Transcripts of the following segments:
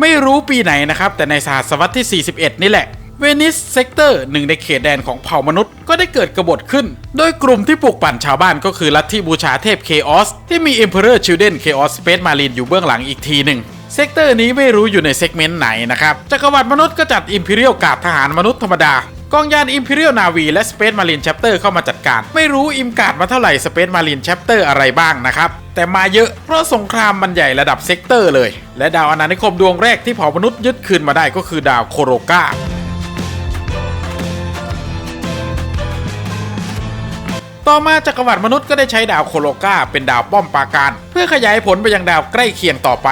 ไม่รู้ปีไหนนะครับ แต่ในศตวรรษที่ 41 นี่แหละ เวนิสเซกเตอร์หนึ่งในเขตแดนของเผ่ามนุษย์ก็ได้เกิดกบฏขึ้น โดยกลุ่มที่ปลุกปั่นชาวบ้านก็คือลัทธิบูชาเทพเคออสที่มี Emperor Children Chaos Space Marine อยู่เบื้องหลังอีกทีหนึ่งเซกเตอร์นี้ไม่รู้อยู่ในเซกเมนต์ไหนนะครับ จักรวรรดิมนุษย์ก็จัดอิมพีเรียลกาดทหารมนุษย์ธรรมดา กองยาน Imperial Navy และ Space Marine Chapter เข้ามาจัดการ ไม่รู้อิมการ์ดมาเท่าไหร่ Space Marine Chapter อะไรบ้างนะครับ แต่มาเยอะเพราะสงครามมันใหญ่ระดับเซกเตอร์เลย และดาวอาณานิคมดวงแรกที่เผ่ามนุษย์ยึดคืนมาได้ก็คือดาวโคโรกา ต่อมาจักรวรรดิมนุษย์ก็ได้ใช้ดาวโคโลกาเป็นดาวป้อมปราการ เพื่อขยายผลไปยังดาวใกล้เคียงต่อไป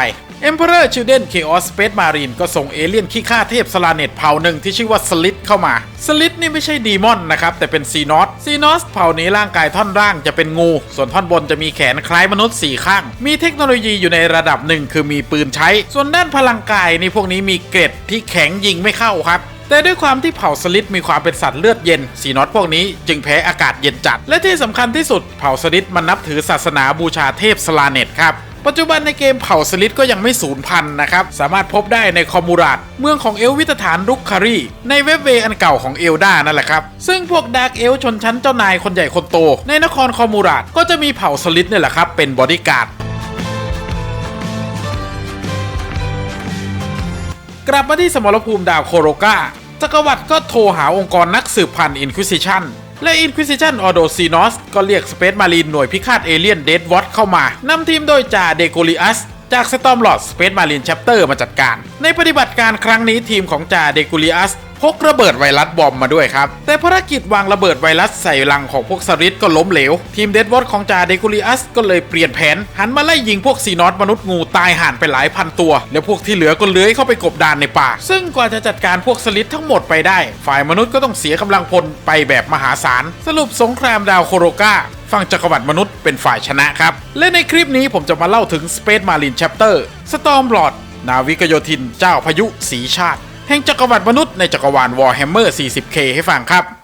Emperor Children Chaos Space Marine ก็ส่งเอเลี่ยนขี้ข้าเทพสลาเนตเผ่าหนึ่งที่ชื่อว่าสลิดเข้ามา สลิดนี่ไม่ใช่ดีมอนนะครับ แต่เป็นซีนอสซีนอสเผ่านี้ร่างกายท่อนล่างจะเป็นงู ส่วนท่อนบนจะมีแขนคล้ายมนุษย์สี่ข้าง มีเทคโนโลยีอยู่ในระดับหนึ่งคือมีปืนใช้ ส่วนด้านพลังกายนี่พวกนี้มีเกร็ดที่แข็งยิงไม่เข้าครับ แต่ด้วยความที่เผ่าสลิดมีความเป็นสัตว์เลือดเย็นสีน็อตพวกนี้จึงแพ้อากาศเย็นจัด และที่สำคัญที่สุดเผ่าสลิดมันนับถือศาสนาบูชาเทพสลาเนตครับปัจจุบันในเกมเผ่าสลิดก็ยังไม่สูญพันธุ์นะครับ สามารถพบได้ในคอมมูราดเมืองของเอลวิตฐานรุกคารี ในเว็บเวอันเก่าของเอลดานั่นแหละครับ ซึ่งพวกดาร์กเอลชนชั้นเจ้านายคนใหญ่คนโต ในนครคอมมูราดก็จะมีเผ่าสลิดนี่แหละครับ เป็นบอดี้การ์ด กลับมาที่สมรภูมิดาวโคโรกาจักรวรรดิก็โทรหาองค์กรนักสืบพันธุ์อินควิซิชันและอินควิซิชันออโดซีนอสก็เรียกสเปซมารีนหน่วยพิฆาตเอเลี่ยนเดดวอตเข้ามานำทีมโดยจ่าเดโกลิอัส จาก Storm Lord Space Marine Chapter มาจัดการ ในปฏิบัติการครั้งนี้ทีมของจ่าเดโกลิอัสพกระเบิดไวรัสบอมมาด้วยครับ แต่ภารกิจวางระเบิดไวรัสใส่รังของพวกสริดก็ล้มเหลว ทีมเดดวอตของจ่าเดกูริอัสก็เลยเปลี่ยนแผน หันมาไล่ยิงพวกซีนอตมนุษย์งูตายห่านไปหลายพันตัว แล้วพวกที่เหลือก็เลื้อยเข้าไปกบดานในป่า ซึ่งกว่าจะจัดการพวกสลิดทั้งหมดไปได้ ฝ่ายมนุษย์ก็ต้องเสียกำลังพลไปแบบมหาศาล สรุปสงครามดาวโคโรกา ฝั่งจักรวรรดิมนุษย์เป็นฝ่ายชนะครับ และในคลิปนี้ผมจะมาเล่าถึง Space Marine Chapter Storm Lord นาวิกโยธินเจ้าพายุสีชาติ แห่งจักรวรรดิมนุษย์ในจักรวาล Warhammer 40K ให้ฟังครับ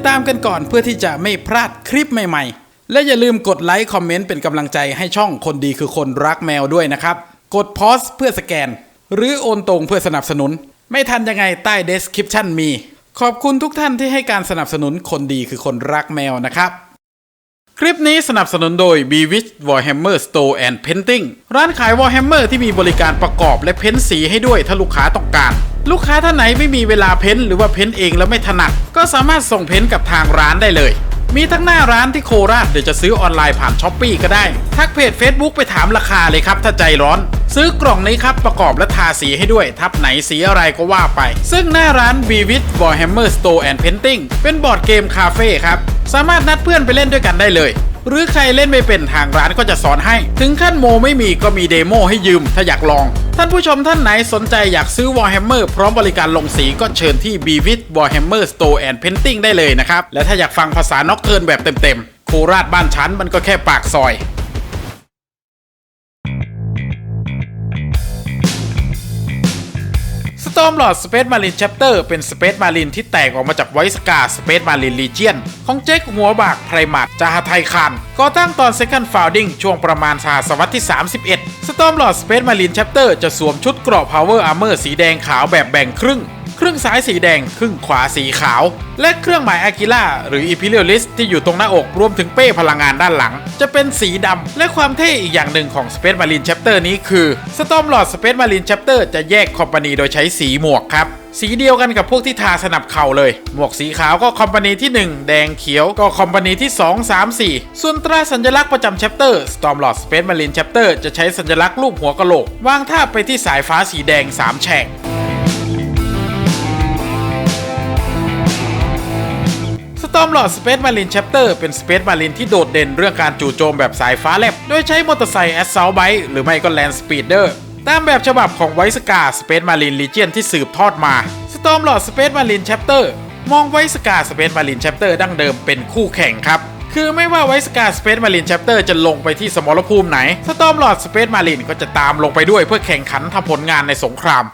ติดตามกันก่อนเพื่อที่จะไม่พลาดคลิปใหม่ๆ และอย่าลืมกดไลค์คอมเมนต์เป็นกำลังใจให้ช่องคนดีคือคนรักแมวด้วยนะครับ กดพอสเพื่อสแกน หรือโอนตรงเพื่อสนับสนุน ไม่ทันยังไงใต้ description มี ขอบคุณทุกท่านที่ให้การสนับสนุนคนดีคือคนรักแมวนะครับ คลิปนี้สนับสนุนโดย b w i t c h Warhammer Store and Painting ร้านขาย Warhammer ที่มีบริการประกอบและเพ้นสีให้ด้วยถ้าลูกค้าต้องการ ลูกค้าท่านไหนไม่มีเวลาเพ้นหรือว่าเพ้นเองแล้วไม่ถนัด ก็สามารถส่งเพ้นกับทางร้านได้เลย มีทั้งหน้าร้านที่โคราชเดี๋ยวจะซื้อออนไลน์ผ่านช้อปปีก็ได้ ทักเพจ Facebook ไปถามราคาเลยครับถ้าใจร้อน ซื้อกล่องนี้ครับประกอบและทาสีให้ด้วย ทับไหนสีอะไรก็ว่าไป ซึ่งหน้าร้าน b w i t Warhammer Store and Painting เป็นบอร์ดเกมคาเฟ่ครับ สามารถนัดเพื่อนไปเล่นด้วยกันได้เลย หรือใครเล่นไม่เป็นทางร้านก็จะสอนให้ ถึงขั้นโมไม่มีก็มีเดโมให้ยืม ถ้าอยากลอง ท่านผู้ชมท่านไหนสนใจอยากซื้อ Warhammer พร้อมบริการลงสีก็เชิญที่ b w i t Warhammer Store and Painting ได้เลยนะครับและถ้าอยากฟังภาษานอกเทิร์นแบบเต็มๆโคราชบ้านฉันมันก็แค่ปากซอย Storm Lord Space Marine Chapter เป็น Space Marine ที่แตกออกมาจากไวสกา Space Marine Legion ของเจคหัวบากไพรมาดจาฮาไทคานก่อตั้งตอน Second Founding ช่วงประมาณศตวรรษที่ 31 Storm Lord Space Marine Chapter จะสวมชุดเกราะ Power Armor สีแดงขาวแบบแบ่งครึ่ง ครึ่งซ้ายสีแดง ครึ่งขวาสีขาว และเครื่องหมายอากิล่าหรือ Imperialist ที่อยู่ตรงหน้าอกรวมถึงเป้พลังงานด้านหลัง จะเป็นสีดำและความเท่อีกอย่างหนึ่งของ Space Marine Chapter นี้คือ Storm Lord Space Marine Chapter จะแยกคอมพานีโดยใช้สีหมวกครับสีเดียวกันกับพวกที่ทาสนับเข่าเลย หมวกสีขาวก็คอมพานีที่ 1 แดงเขียวก็คอมพานีที่ 2 3 4 ส่วนตราสัญลักษณ์ประจำ Chapter Storm Lord Space Marine Chapter จะใช้สัญลักษณ์รูปหัวกะโหลกวางท่าไปที่สายฟ้าสีแดง 3 แฉก Storm Lord Space Marine Chapter เป็น Space Marine ที่โดดเด่นเรื่องการจู่โจมแบบสายฟ้าแลบ โดยใช้มอเตอร์ไซค์ Assault Bike หรือไม่ก็ Land Speeder ตามแบบฉบับของไวสกา Space Marine Legion ที่สืบทอดมา Storm Lord Space Marine Chapter มองไวสกา Space Marine Chapter ดั้งเดิมเป็นคู่แข่งครับ คือไม่ว่าไวสกาสเปซมารีนแชปเตอร์จะลงไปที่สมรภูมิไหนสตอมหลอดสเปซมารีนก็จะตามลงไปด้วยเพื่อแข่งขันทำผลงานในสงคราม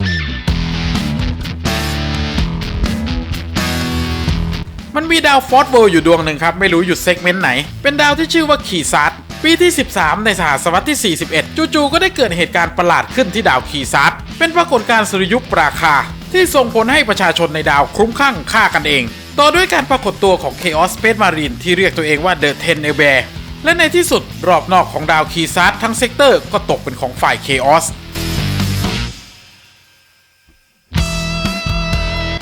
มันมีดาวฟอสเวิลด์อยู่ดวงหนึ่งครับ ไม่รู้อยู่เซกเมนต์ไหน เป็นดาวที่ชื่อว่าขีซัสปีที่ 13 ในสหศตวรรษที่ 41 จู่ๆก็ได้เกิดเหตุการณ์ประหลาดขึ้นที่ดาวขีซัสเป็นปรากฏการณ์สุริยุปราคา ที่ส่งผลให้ประชาชนในดาวคลุ้มคลั่งฆ่ากันเอง ต่อด้วยการปรากฏตัวของ Chaos Space Marine ที่เรียกตัวเองว่า The Ten e b e r และในที่สุดรอบนอกของดาวคีซัสทั้งเซกเตอร์ก็ตกเป็นของฝ่าย Chaos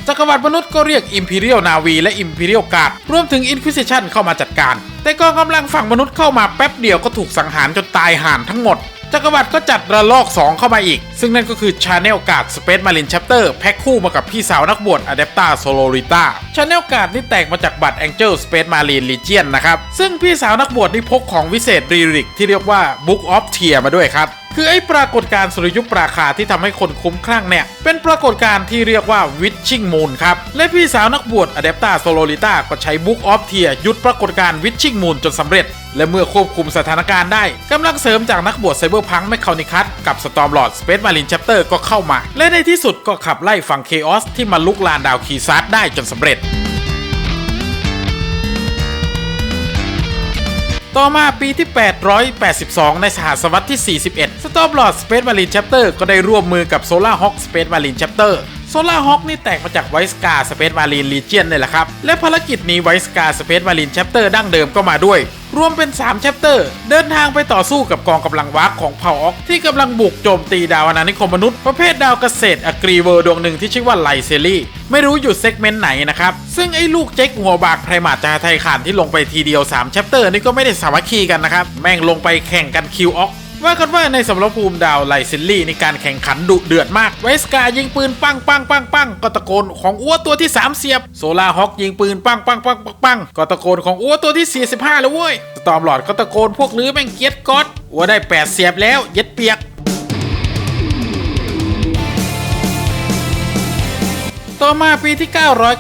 จักรวรรดิมนุษย์ก็เรียก Imperial Navy และ Imperial Guard รวมถึง Inquisition เข้ามาจัดการ แต่กองกำลังฝั่งมนุษย์เข้ามาแป๊บเดียวก็ถูกสังหารจนตายห่านทั้งหมดจักรวรรดิก็จัดระลอก 2 เข้ามาอีก ซึ่งนั่นก็คือ Channel Guard Space Marine Chapter แพ็คคู่มากับพี่สาวนักบวช Adepta Sororita Channel Guard นี่แตกมาจากบัตร Angel Space Marine Legion นะครับ ซึ่งพี่สาวนักบวชนี่พกของวิเศษรีริกที่เรียกว่า Book of Tear มาด้วยครับ คือไอ้ปรากฏการณ์สุริยุปราคาที่ทำให้คนคุ้มคลั่งเนี่ย เป็นปรากฏการณ์ที่เรียกว่า Witching Moon ครับ และพี่สาวนักบวช Adepta Sororita ก็ใช้ Book of Tear หยุดปรากฏการณ์ Witching Moon จนสำเร็จ และเมื่อควบคุมสถานการณ์ได้กำลังเสริมจากนักบวชไซเบอร์พังแมคคานิคัสกับสตอมลอร์ดสเปซมารินแชปเตอร์ก็เข้ามา และในที่สุดก็ขับไล่ฝั่งเคออสที่มาลุกลานดาวคีซัสได้จนสำเร็จ ต่อมาปีที่ 882 ในสหสวรรษที่ 41 Storm Lord Space Marine Chapter ก็ได้ร่วมมือกับ Solar Hawk Space Marine Chapter โซล่าฮอคนี่แตกมาจากไวส์กาสเปซมารีนลีเจียนเลยแหละครับ และภารกิจนี้ไวส์กาสเปซมารีนแชปเตอร์ดั้งเดิมก็มาด้วย รวมเป็น3ชปเตอร์เดินทางไปต่อสู้กับกองกำลังวักของเผ่าออกที่กำลังบุกโจมตีดาวอาณานิคมมนุษย์ประเภทดาวเกษตรอกรีเวอร์ดวงหนึ่งที่ชื่อว่าไลเซลี่ไม่รู้อยู่เซกเมนต์ไหนนะครับ ซึ่งไอ้ลูกเจ๊กหัวบากไพรมาจาไทยขานที่ลงไปทีเดียว3แชปเตอร์นี่ก็ไม่ได้สามัคคีกันนะครับแม่งลงไปแข่งกันคิวออก ว่ากันว่าในสมรภูมิดาวไลซิลลี่ในการแข่งขันดุเดือดมากไวสกายิงปืนปังปังปังปังก็ตะโกนของอ้วตัวที่ 3 เสียบ โซลาฮอกยิงปืนปังปังปังปังปังก็ตะโกนของอ้วตัวที่ 45 แล้วเว้ย สตอมหลอดก็ตะโกนพวกลือแม่งเกียดก๊อตอ้วได้ 8 เสียบแล้วเย็ดเปียก ต่อมาปีที่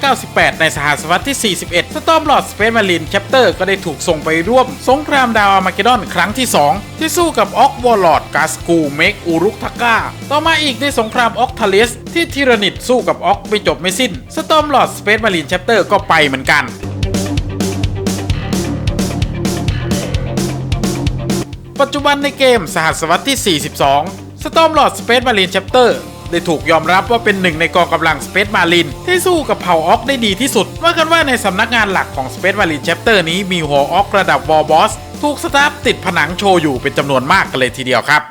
998 ในสหศตวรรษที่ 41 Storm Lord Space Marine Chapter ก็ได้ถูกส่งไปร่วม สงครามดาวอาร์มาเกดอนครั้งที่ 2 ที่สู้กับออกวอลลอดกาสกูเมกอูรุกทาก้า ต่อมาอีกในสงครามออกทาเลสที่ทิรนิดสู้กับออกไม่จบไม่สิ้น Storm Lord Space Marine Chapter ก็ไปเหมือนกันปัจจุบันในเกมสหัสวรรษที่ 42 Storm Lord Space Marine Chapter ได้ถูกยอมรับว่าเป็นหนึ่งในกองกำลังสเปซมารินที่สู้กับเผ่าออกได้ดีที่สุด ว่ากันว่าในสำนักงานหลักของสเปซมารินแชปเตอร์นี้มีหัวออกระดับวอลบอสถูกสตาฟติดผนังโชว์อยู่เป็นจำนวนมากกันเลยทีเดียวครับ